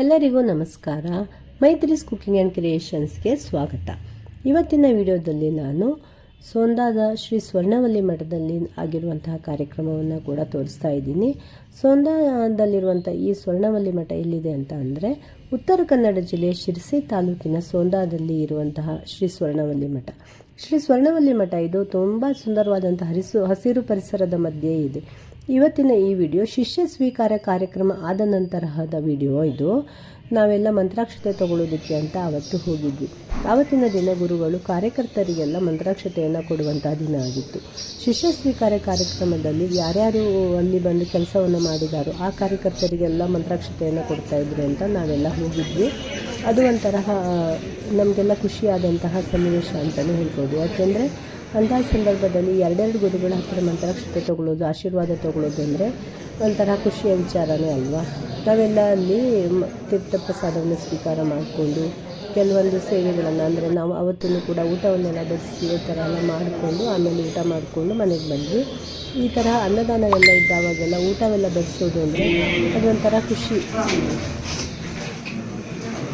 ಎಲ್ಲರಿಗೂ ನಮಸ್ಕಾರ. ಮೈತ್ರಿಸ್ cooking and ಕ್ರಿಯೇಷನ್ಸ್ಗೆ ಸ್ವಾಗತ. ಇವತ್ತಿನ ವಿಡಿಯೋದಲ್ಲಿ ನಾನು ಸೋಂದಾದ ಶ್ರೀ ಸ್ವರ್ಣವಲ್ಲಿ ಮಠದಲ್ಲಿ ಆಗಿರುವಂತಹ ಕಾರ್ಯಕ್ರಮವನ್ನು ಕೂಡ ತೋರಿಸ್ತಾ ಇದ್ದೀನಿ. ಸೋಂದಾದಲ್ಲಿರುವಂಥ ಈ ಸ್ವರ್ಣವಲ್ಲಿ ಮಠ ಎಲ್ಲಿದೆ ಅಂತ ಅಂದರೆ ಉತ್ತರ ಕನ್ನಡ ಜಿಲ್ಲೆಯ ಶಿರಸಿ ತಾಲೂಕಿನ ಸೋಂದಾದಲ್ಲಿ ಇರುವಂತಹ ಶ್ರೀ ಸ್ವರ್ಣವಲ್ಲಿ ಮಠ. ಶ್ರೀ ಸ್ವರ್ಣವಲ್ಲಿ ಮಠ ಇದು ತುಂಬ ಸುಂದರವಾದಂಥ ಹರಿಸು ಹಸಿರು ಪರಿಸರದ ಮಧ್ಯೆ ಇದೆ. ಇವತ್ತಿನ ಈ ವಿಡಿಯೋ ಶಿಷ್ಯ ಸ್ವೀಕಾರ ಕಾರ್ಯಕ್ರಮ ಆದ ನಂತರಹದ ವಿಡಿಯೋ ಇದು. ನಾವೆಲ್ಲ ಮಂತ್ರಾಕ್ಷತೆ ತಗೊಳ್ಳೋದಕ್ಕೆ ಅಂತ ಅವತ್ತು ಹೋಗಿದ್ವಿ. ಆವತ್ತಿನ ದಿನ ಗುರುಗಳು ಕಾರ್ಯಕರ್ತರಿಗೆಲ್ಲ ಮಂತ್ರಾಕ್ಷತೆಯನ್ನು ಕೊಡುವಂತಹ ದಿನ ಆಗಿತ್ತು. ಶಿಷ್ಯ ಸ್ವೀಕಾರ ಕಾರ್ಯಕ್ರಮದಲ್ಲಿ ಯಾರ್ಯಾರು ಅಲ್ಲಿ ಬಂದು ಕೆಲಸವನ್ನು ಮಾಡಿದಾರೋ ಆ ಕಾರ್ಯಕರ್ತರಿಗೆಲ್ಲ ಮಂತ್ರಾಕ್ಷತೆಯನ್ನು ಕೊಡ್ತಾ ಇದ್ರು ಅಂತ ನಾವೆಲ್ಲ ಹೋಗಿದ್ವಿ. ಅದು ಒಂಥರ ನಮಗೆಲ್ಲ ಖುಷಿಯಾದಂತಹ ಸನ್ನಿವೇಶ ಅಂತಲೇ ಹೇಳ್ಬೋದು. ಯಾಕೆಂದರೆ ಅಂತಹ ಸಂದರ್ಭದಲ್ಲಿ ಎರಡೆರಡು ಗುರುಗಳ ಹತ್ತಿರ ಮಂತ್ರಾಕ್ಷತೆ ತೊಗೊಳ್ಳೋದು, ಆಶೀರ್ವಾದ ತಗೊಳ್ಳೋದು ಅಂದರೆ ಒಂಥರ ಖುಷಿಯ ವಿಚಾರನೇ ಅಲ್ವಾ? ನಾವೆಲ್ಲ ಅಲ್ಲಿ ತೀರ್ಥ ಪ್ರಸಾದವನ್ನು ಸ್ವೀಕಾರ ಮಾಡಿಕೊಂಡು ಕೆಲವೊಂದು ಸೇವೆಗಳನ್ನು ಅಂದರೆ ನಾವು ಅವತ್ತೂ ಕೂಡ ಊಟವನ್ನೆಲ್ಲ ಬಡಿಸಿ ಈ ಥರ ಎಲ್ಲ ಮಾಡಿಕೊಂಡು ಆಮೇಲೆ ಊಟ ಮಾಡಿಕೊಂಡು ಮನೆಗೆ ಬಂದ್ವಿ. ಈ ಥರ ಅನ್ನದಾನವೆಲ್ಲ ಇದ್ದಾವಾಗೆಲ್ಲ ಊಟವೆಲ್ಲ ಬಡಿಸೋದು ಅಂದರೆ ಅದೊಂಥರ ಖುಷಿ.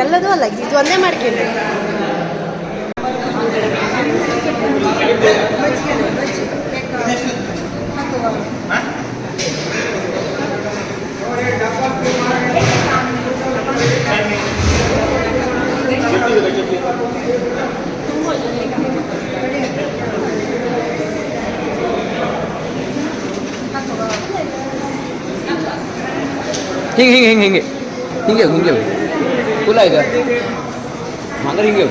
ಎಲ್ಲದೂ ಅಲ್ಲ ಇದು ಒಂದೇ ಮಾಡ್ತೀನಿ ಹಿಂಗೆ ಹಿಂಗೆ ಹಿಂಗೆ ಹಿಂಗೆ ಹಿಂಗೆ ಹೋಗು. ಕುಲ ಈಗ ಹಂಗಾರೆ ಹಿಂಗೆ.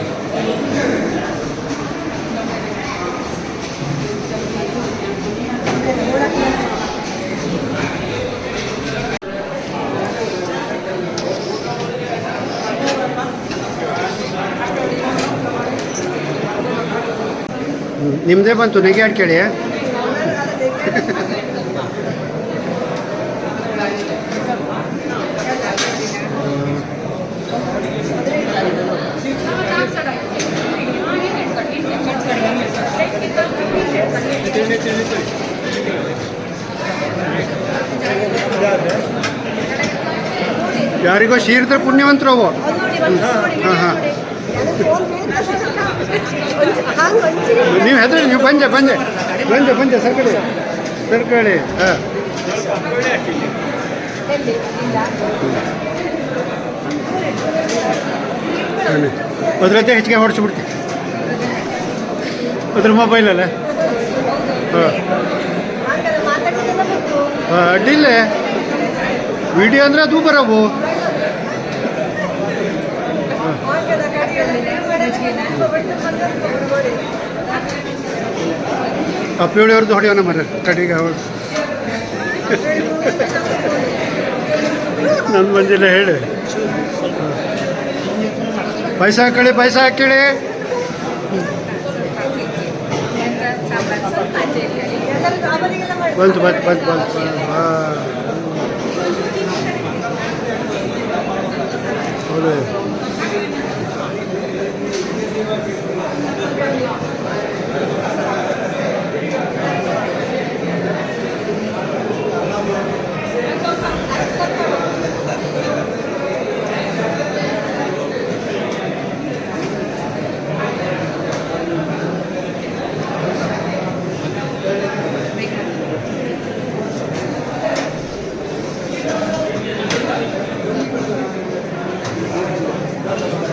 ನಿಮ್ಮದೇ ಬಂತು ನೆಗೆ ಕೇಳಿ ಯಾರಿಗೋ ಶೀರ್ದ್ರೆ ಪುಣ್ಯವಂತರು ಅವು ಹಾಂ ಹಾಂ. ನೀವು ಹೆದ್ರಿ, ನೀವು ಬಂದೆ ಬಂದೆ. ಬಂದೆ ಬಂದೆ, ಸರ್ಕಳಿ. ಸರ್ಕಳಿ, ಹಾಂ. ಅದ್ರದ್ದೇ ಹೆಚ್ಚಿಗೆ ಹೊಡಿಸ್ಬಿಡ್ತಿ ಅದ್ರ ಮೊಬೈಲಲ್ಲ? ಹಾಂ. ಅಡ್ಡಿಲ್ಲ ವಿಡಿಯೋ ಅಂದ್ರೆ ಅದು ಬರವು? ಆ ಪೇಳಿಯವ್ರದ್ದು ಹೊಡೆಯೋಣ ಮರ ಕಡೆಗೆ ಅವ್ರು ನನ್ನ ಬಂದಿಲ್ಲ ಹೇಳಿ ಪೈಸಾ ಹಾಕಳಿ ಪೈಸಾ ಹಾಕೇಳಿ ಬಂತು ಬಂತು ಬಂತು ಬಂತು ಹಾಂ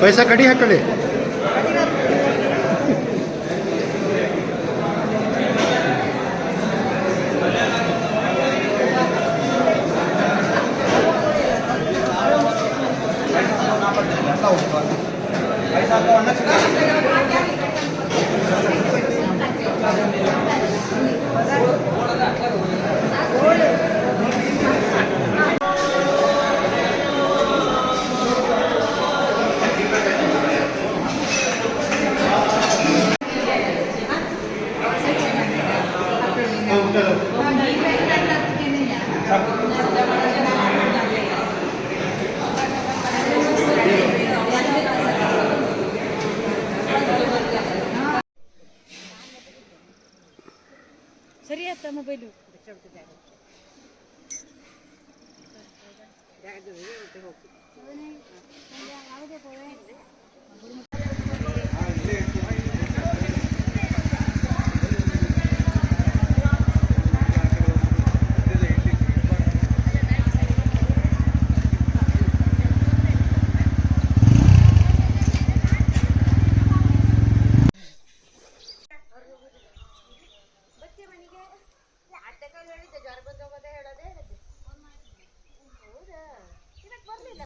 ಪೈಸಾ ಕಡಿ ಹಾಕಳಿ മൊബൈലും അവരെ പോയേ ಮೊಬೈಲು ಜ್ವರ ಬಂದೋಗದೆ ಹೇಳೋದೇ ಹೇಳಿದ್ದೆ. ಹೌದಾ? ಇದಕ್ಕೆ ಬರಲಿಲ್ಲ?